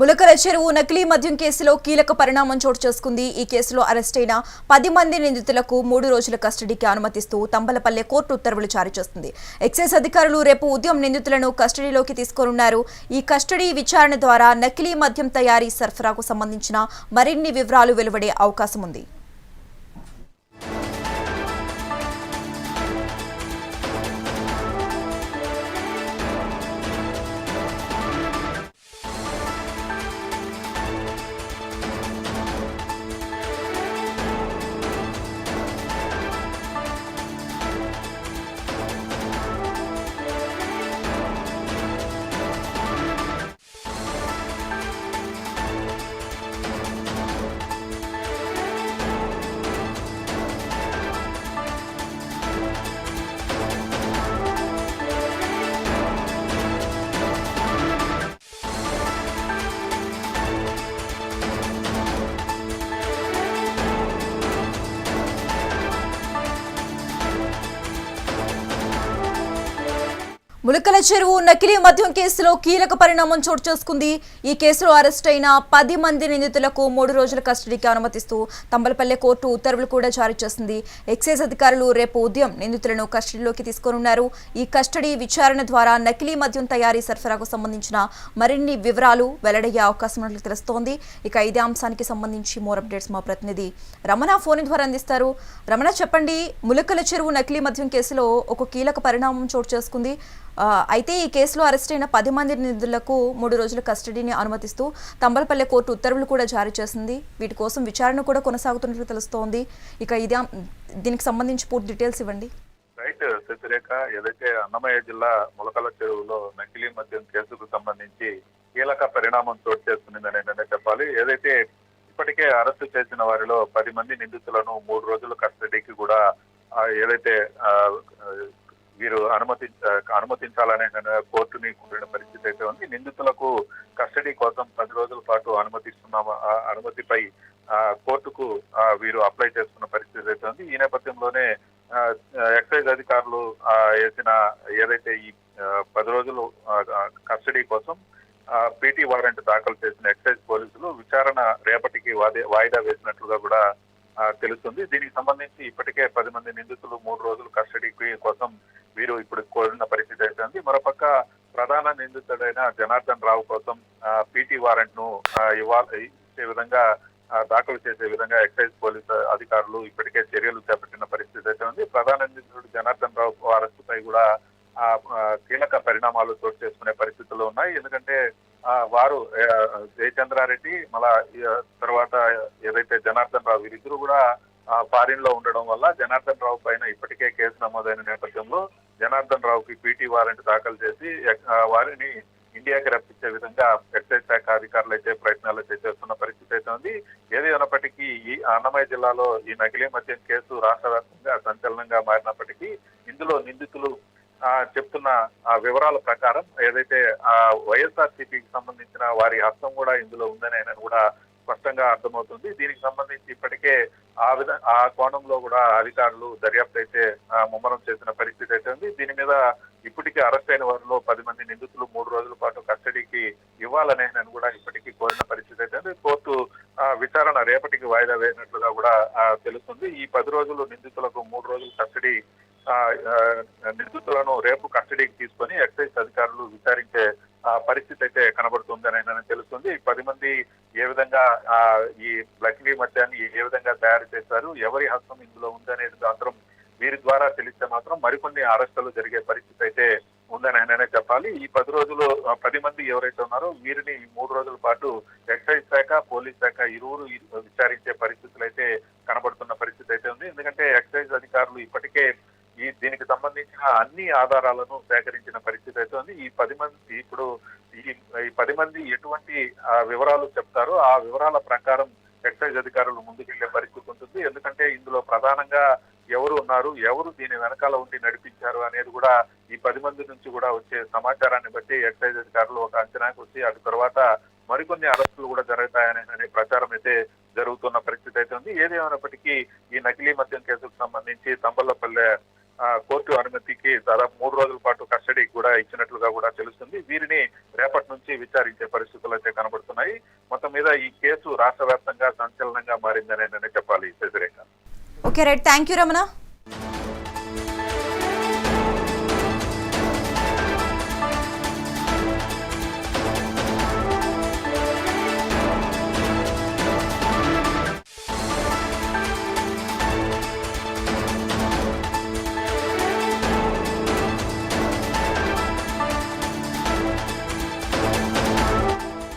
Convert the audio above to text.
ములకల చెరువు నకిలీ మద్యం కేసులో కీలక పరిణామం చోటు చేసుకుంది. ఈ కేసులో అరెస్టైన పది మంది నిందితులకు మూడు రోజుల కస్టడీకి అనుమతిస్తూ తంబలపల్లె కోర్టు ఉత్తర్వులు జారీ చేస్తుంది. ఎక్సైజ్ అధికారులు రేపు ఉదయం నిందితులను కస్టడీలోకి తీసుకోనున్నారు. ఈ కస్టడీ విచారణ ద్వారా నకిలీ మద్యం తయారీ సరఫరాకు సంబంధించిన మరిన్ని వివరాలు వెలువడే అవకాశం ఉంది. ములకల చెరువు నకిలీ మద్యం కేసులో కీలక పరిణామం చోటు చేసుకుంది. ఈ కేసులో అరెస్ట్ అయిన పది మంది నిందితులకు మూడు రోజుల కస్టడీకి అనుమతిస్తూ తంబలపల్లె కోర్టు ఉత్తర్వులు కూడా జారీ చేసింది. ఎక్సైజ్ అధికారులు రేపు ఉదయం నిందితులను కస్టడీలోకి తీసుకోనున్నారు. ఈ కస్టడీ విచారణ ద్వారా నకిలీ మద్యం తయారీ సరఫరాకు సంబంధించిన మరిన్ని వివరాలు వెల్లడయ్యే అవకాశం ఉన్నట్లు తెలుస్తోంది. ఇక ఇదే అంశానికి సంబంధించి మోర్ అప్డేట్స్ మా ప్రతినిధి రమణ ఫోన్ ద్వారా అందిస్తారు. రమణ చెప్పండి. ములకల చెరువు నకిలీ మద్యం కేసులో ఒక కీలక పరిణామం చోటు చేసుకుంది. అయితే ఈ కేసులో అరెస్ట్ అయిన పది మంది నిధులకు మూడు రోజుల కస్టడీని అనుమతిస్తూ తంబలపల్లె కోర్టు ఉత్తర్వులు కూడా జారీ చేసింది. వీటి కోసం విచారణ కూడా కొనసాగుతున్నట్లు తెలుస్తోంది. ఇక ఇది దీనికి సంబంధించి పూర్తి డీటెయిల్స్ ఇవ్వండి. రైట్ శశిరేఖ ఏదైతే అన్నమయ్య జిల్లా ములకల చెరువులో నకిలీ మద్యం కేసుకు సంబంధించి కీలక పరిణామం చోటు చేసుకుందని చెప్పాలి. ఏదైతే ఇప్పటికే అరెస్టు చేసిన వారిలో పది మంది నిందితులను మూడు రోజుల కస్టడీకి కూడా ఏదైతే వీరు అనుమతి అనుమతించాలనే కోర్టుని కోరిన పరిస్థితి అయితే ఉంది. నిందితులకు కస్టడీ కోసం పది రోజుల పాటు అనుమతిస్తున్నాము ఆ అనుమతిపై కోర్టుకు వీరు అప్లై చేసుకున్న పరిస్థితి అయితే ఉంది. ఈ నేపథ్యంలోనే ఎక్సైజ్ అధికారులు వేసిన ఏదైతే ఈ పది రోజులు కస్టడీ కోసం పీటీ వారెంట్ దాఖలు చేసిన ఎక్సైజ్ పోలీసులు విచారణ రేపటికి వాయిదా వేసినట్లుగా కూడా తెలుస్తుంది. దీనికి సంబంధించి ఇప్పటికే పది మంది నిందితులు మూడు రోజులు కస్టడీకి కోసం వీరు ఇప్పుడు కోరిన పరిస్థితి అయితే ఉంది మరోపక్క ప్రధాన నిందితుడైన జనార్దన్ రావు కోసం పీటీ వారెంట్ను ఇచ్చే విధంగా దాఖలు చేసే విధంగా ఎక్సైజ్ పోలీస్ అధికారులు ఇప్పటికే చర్యలు చేపట్టిన పరిస్థితి అయితే ఉంది. ప్రధాన నిందితుడు జనార్దన్ రావు అరెస్టుపై కూడా ఆ, కీలక పరిణామాలు చోటు చేసుకునే పరిస్థితులు ఉన్నాయి. ఎందుకంటే ఆ, వారు జయచంద్రారెడ్డి మళ్ళా తర్వాత ఏదైతే జనార్దన్ రావు వీరిద్దరు కూడా ఫారిన్లో ఉండడం వల్ల జనార్దన్ రావు పైన ఇప్పటికే కేసు నమోదైన నేపథ్యంలో జనార్దన్ రావుకి పీటీ వారెంట్ దాఖలు చేసి వారిని ఇండియాకి రప్పించే విధంగా ఎక్సైజ్ శాఖ అధికారులు అయితే ప్రయత్నాలు అయితే చేస్తున్న పరిస్థితి అయితే ఉంది. ఏది అయినప్పటికీ ఈ అన్నమయ్య జిల్లాలో ఈ నకిలీ మద్యం కేసు రాష్ట్ర వ్యాప్తంగా సంచలనంగా మారినప్పటికీ ఇందులో నిందితులు చెప్తున్న ఆ వివరాల ప్రకారం ఏదైతే ఆ వైఎస్ఆర్ సిపికి సంబంధించిన వారి హస్తం కూడా ఇందులో ఉందని ఆయన కూడా స్పష్టంగా అర్థమవుతుంది. దీనికి సంబంధించి ఇప్పటికే ఆ విధ ఆ కోణంలో కూడా అధికారులు దర్యాప్తు అయితే ముమ్మరం చేసిన పరిస్థితి అయితే ఉంది. దీని మీద ఇప్పటికే అరెస్ట్ అయిన వారిలో పది మంది నిందితులు మూడు రోజుల పాటు కస్టడీకి ఇవ్వాలనే కూడా ఇప్పటికీ కోరిన పరిస్థితి అయితే ఉంది. కోర్టు ఆ, విచారణ రేపటికి వాయిదా వేసినట్లుగా కూడా తెలుస్తుంది. ఈ పది రోజులు నిందితులకు మూడు రోజులు కస్టడీ నిందితులను రేపు కస్టడీకి తీసుకొని ఎక్సైజ్ అధికారులు విచారించే పరిస్థితి అయితే కనబడుతుందని అని తెలుస్తుంది. పది మంది ఏ విధంగా ఆ, ఈ లక్లీ మద్యాన్ని ఏ విధంగా తయారు చేశారు ఎవరి హస్తం ఇందులో ఉందనేది మాత్రం వీరి ద్వారా తెలిస్తే మాత్రం మరికొన్ని అరెస్టులు జరిగే పరిస్థితి అయితే ఉందని ఆయననే చెప్పాలి. ఈ పది రోజులు పది మంది ఎవరైతే ఉన్నారో వీరిని మూడు రోజుల పాటు ఎక్సైజ్ శాఖ పోలీస్ శాఖ ఇరువురు విచారించే పరిస్థితి అయితే కనబడుతున్న పరిస్థితి అయితే ఉంది ఎందుకంటే ఎక్సైజ్ అధికారులు ఇప్పటికే ఈ దీనికి సంబంధించిన అన్ని ఆధారాలను సేకరించిన పరిస్థితి అయితే ఉంది. ఈ పది మంది ఇప్పుడు ఈ పది మంది ఎటువంటి వివరాలు చెప్తారో ఆ వివరాల ప్రకారం ఎక్సైజ్ అధికారులు ముందుకెళ్ళే పరిస్థితి ఉంటుంది. ఎందుకంటే ఇందులో ప్రధానంగా ఎవరు ఉన్నారు ఎవరు దీని వెనకాల ఉండి నడిపించారు అనేది కూడా ఈ పది మంది నుంచి కూడా వచ్చే సమాచారాన్ని బట్టి ఎక్సైజ్ అధికారులు ఒక అంచనాకు వచ్చి అటు తర్వాత మరికొన్ని అరెస్టులు కూడా జరుగుతాయనే అనే ప్రచారం అయితే జరుగుతున్న పరిస్థితి అయితే ఉంది. ఏదేమైనప్పటికీ ఈ నకిలీ మద్యం కేసుకు సంబంధించి తంబలపల్లె కోర్టు వీరికి దాదాపు మూడు రోజుల పాటు కస్టడీ కూడా ఇచ్చినట్లుగా కూడా తెలుస్తుంది. వీరిని రేపటి నుంచి విచారించే పరిస్థితులు అయితే కనబడుతున్నాయి. మొత్తం మీద ఈ కేసు రాష్ట్ర వ్యాప్తంగా సంచలనంగా మారిందని చెప్పాలి Sasirekha. Okay right. Thank you Ramana.